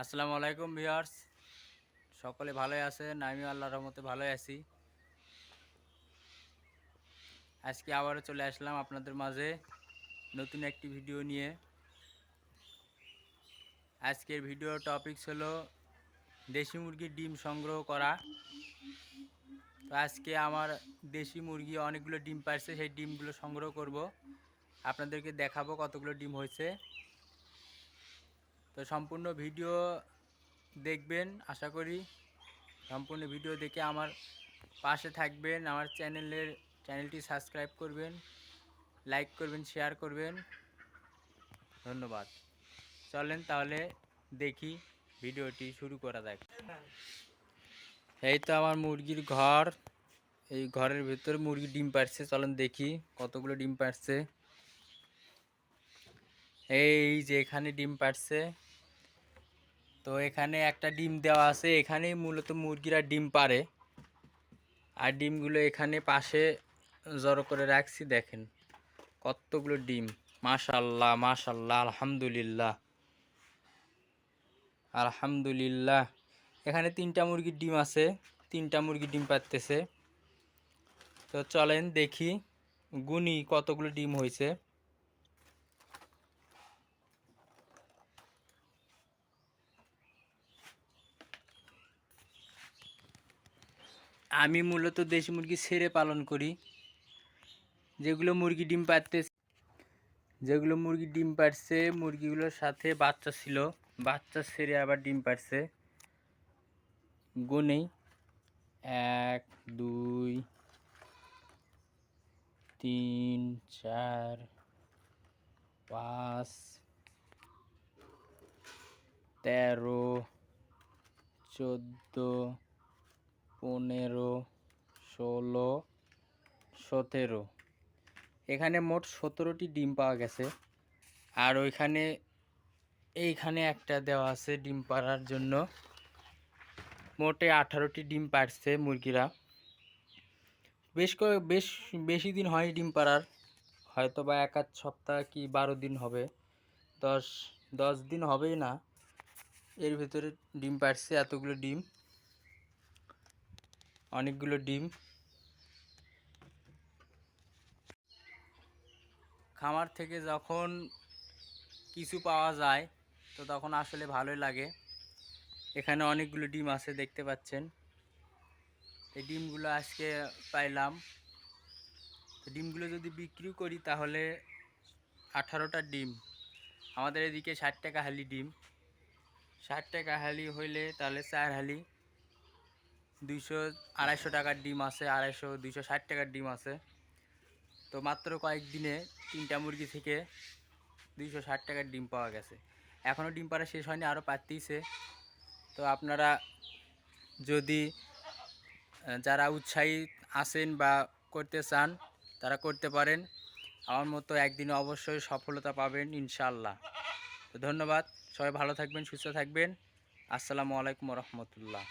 আসসালামু আলাইকুম ভিউয়ার্স। সকলে ভালোই আছেন? আমি আল্লাহর রহমতে ভালোই আছি। আজকে আবারও চলে আসলাম আপনাদের মাঝে নতুন একটি ভিডিও নিয়ে। আজকের ভিডিও টপিক হলো দেশি মুরগির ডিম সংগ্রহ করা। তো আজকে আমার দেশি মুরগি অনেকগুলো ডিম পারছে, সেই ডিমগুলো সংগ্রহ করব। আপনাদেরকে দেখাবো কতগুলো ডিম হয়েছে। তো সম্পূর্ণ ভিডিও দেখবেন, আশা করি। সম্পূর্ণ ভিডিও দেখে আমার পাশে থাকবেন, আমার চ্যানেলের, চ্যানেলটি সাবস্ক্রাইব করবেন, লাইক করবেন, শেয়ার করবেন। ধন্যবাদ। চলেন তাহলে দেখি ভিডিওটি শুরু করা যাক। এই তো আমার মুরগির ঘর। এই ঘরের ভেতরে মুরগি ডিম পারছে চলেন দেখি কতগুলো ডিম পারছে এই যে এখানে ডিম পারছে তো এখানে একটা ডিম দেওয়া আছে। এখানেই মূলত মুরগিরা ডিম পারে আর ডিমগুলো এখানে পাশে জড়ো করে রাখছি, দেখেন। কতগুলো ডিম। মাশাল্লাহ মাশাল্লাহ আলহামদুলিল্লাহ। আলহামদুলিল্লাহ। এখানে তিনটা মুরগির ডিম আছে, তিনটা মুরগির ডিম পারতেছে তো চলেন দেখি গুনি কতগুলো ডিম হয়েছে। আমি মূলত দেশি মুরগি ছেড়ে পালন করি। যেগুলো মুরগি ডিম পারতে যেগুলো মুরগি ডিম পারছে মুরগিগুলোর সাথে বাচ্চা ছিল, বাচ্চা ছেড়ে আবার ডিম পারছে গুনেই এক, দুই, তিন, চার, পাঁচ, তেরো, চোদ্দ পনেরো, ষোলো, সতেরো। এখানে মোট সতেরোটি ডিম পাওয়া গেছে। আর ওইখানে, এইখানে একটা দেওয়া আছে ডিম পাড়ার জন্য। মোটে আঠারোটি ডিম পাড়ছে মুরগিরা। বেশ কয়েক বেশ বেশি দিন হয় ডিম পাড়ার। হয়তো বা এক আধ সপ্তাহ কি বারো দিন হবে। দশ দশ দিন হবেই না। এর ভিতরে ডিম পাড়ছে এতগুলো ডিম। অনেকগুলো ডিম। খামার থেকে যখন কিছু পাওয়া যায়, তো তখন আসলে ভালোই লাগে। এখানে অনেকগুলো ডিম আছে, দেখতে পাচ্ছেন। এই ডিমগুলো আজকে পাইলাম। ডিমগুলো যদি বিক্রি করি, তাহলে আঠারোটা ডিম। আমাদের এদিকে ষাট টাকা হালি ডিম। ষাট টাকা হালি হইলে তাহলে চার হালি। দুইশো আড়াইশো টাকার ডিম আছে, আড়াইশো দুইশো ষাট টাকার ডিম আছে। তো মাত্র কয়েকদিনে তিনটা মুরগি থেকে দুইশো ষাট টাকার ডিম পাওয়া গেছে। এখনও ডিম পাড়া শেষ হয়নি আরও পাততেইছে তো আপনারা যদি যারা উৎসাহী আছেন বা করতে চান, তারা করতে পারেন। আমার মতো একদিনে অবশ্যই সফলতা পাবেন ইনশাল্লাহ তো ধন্যবাদ, সবাই ভালো থাকবেন, সুস্থ থাকবেন। আসসালামু আলাইকুম রহমতুল্লাহ।